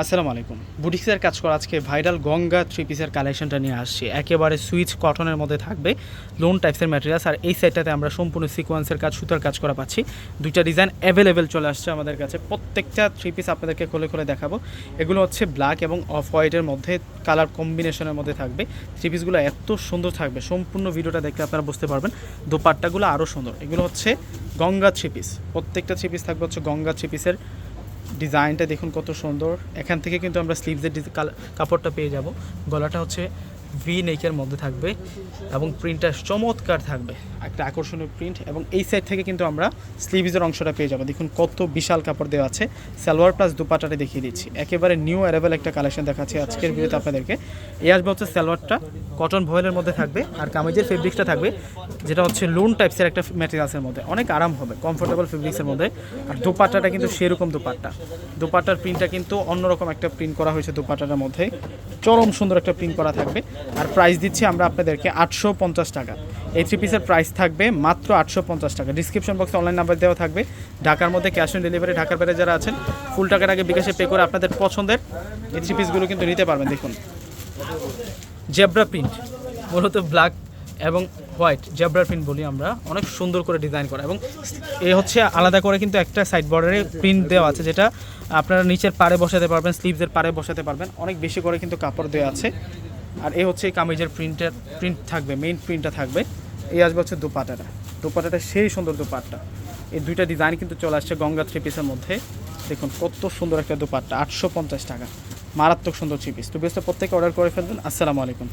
আসসালামু আলাইকুম। বুটিক্সের কাজ করা আজকে ভাইরাল গঙ্গা থ্রি পিসের কালেকশনটা নিয়ে আসছি। একেবারে সুইচ কটনের মধ্যে থাকবে লোন টাইপসের ম্যাটেরিয়ালস আর এই সাইডটাতে আমরা সম্পূর্ণ সিকোয়েন্সের কাজ, সুতার কাজ করা পাচ্ছি। দুইটা ডিজাইন অ্যাভেলেবেল চলে আসছে আমাদের কাছে। প্রত্যেকটা থ্রি পিস আপনাদেরকে খুলে খুলে দেখাবো। এগুলো হচ্ছে ব্ল্যাক এবং অফ হোয়াইটের মধ্যে কালার কম্বিনেশনের মধ্যে থাকবে। থ্রি পিসগুলো এত সুন্দর থাকবে। সম্পূর্ণ ভিডিওটা দেখলে আপনারা বুঝতে পারবেন দোপাট্টাগুলো আরও সুন্দর। এগুলো হচ্ছে গঙ্গা থ্রি পিস প্রত্যেকটা থ্রি পিস থাকবে হচ্ছে গঙ্গা থ্রি পিসের ডিজাইনটা দেখুন কত সুন্দর। এখান থেকে কিন্তু আমরা স্লিভসের কাপড়টা পেয়ে যাব। গলাটা হচ্ছে ভি নেকের মধ্যে থাকবে এবং প্রিন্টটা চমৎকার থাকবে। একটা আকর্ষণীয় প্রিন্ট এবং এই সাইড থেকে কিন্তু আমরা স্লিভসের অংশটা পেয়ে যাব। দেখুন কত বিশাল কাপড় দেওয়া আছে। সালোয়ার প্লাস দুপাটাটা দেখিয়ে দিচ্ছি। একেবারে নিউ অ্যারেবেল একটা কালেকশন দেখাচ্ছি আজকের ভিডিওতে আপনাদেরকে। এই আসবে হচ্ছে সালোয়ারটা। কটন ভয়েলের মধ্যে থাকবে আর কামিজের ফেব্রিক্সটা থাকবে, যেটা হচ্ছে লোন টাইপসের একটা ম্যাটেরিয়ালসের মধ্যে। অনেক আরাম হবে কমফোর্টেবল ফেব্রিক্সের মধ্যে। আর দোপাট্টাটা কিন্তু সেরকম দোপাট্টা। দোপাট্টার প্রিন্টটা কিন্তু অন্যরকম একটা প্রিন্ট করা হয়েছে দোপাট্টাটার মধ্যে। চরম সুন্দর একটা প্রিন্ট করা থাকবে। আর প্রাইস দিচ্ছি আমরা আপনাদেরকে আটশো পঞ্চাশ টাকা। এই থ্রি পিসের প্রাইস থাকবে মাত্র আটশো পঞ্চাশ টাকা। ডিসক্রিপশন বক্সে অনলাইন নাম্বার দেওয়া থাকবে। ঢাকার মধ্যে ক্যাশ অন ডেলিভারি ঢাকার বাইরে যারা আছেন ফুল টাকার আগে বিকাশে পে করে আপনাদের পছন্দের, এই থ্রি পিসগুলো কিন্তু নিতে পারবেন। দেখুন। জেব্রা প্রিন্ট, মূলত ব্ল্যাক এবং হোয়াইট, জেব্রা প্রিন্ট বলি আমরা। অনেক সুন্দর করে ডিজাইন করা এবং এ হচ্ছে আলাদা করে কিন্তু একটা সাইড বর্ডারে প্রিন্ট দেওয়া আছে যেটা আপনারা নিচের পাড়ে বসাতে পারবেন স্লিভসের পাড়ে বসাতে পারবেন। অনেক বেশি করে কিন্তু কাপড় দেওয়া আছে। আর এ হচ্ছে কামিজের প্রিন্টের প্রিন্ট থাকবে মেইন প্রিন্টটা থাকবে। এই আসবে হচ্ছে দুপাটাটা। দুপাটাটা সেই সুন্দর দুপাটটা। এই দুইটা ডিজাইন কিন্তু চলে আসছে গঙ্গা থ্রি পিসের মধ্যে। দেখুন কত সুন্দর একটা দুপাট্টা, আটশো পঞ্চাশ টাকা। মারাত্মক সুন্দর থ্রি পিস টু পিসটা প্রত্যেকে অর্ডার করে ফেলবেন। আসসালামু আলাইকুম।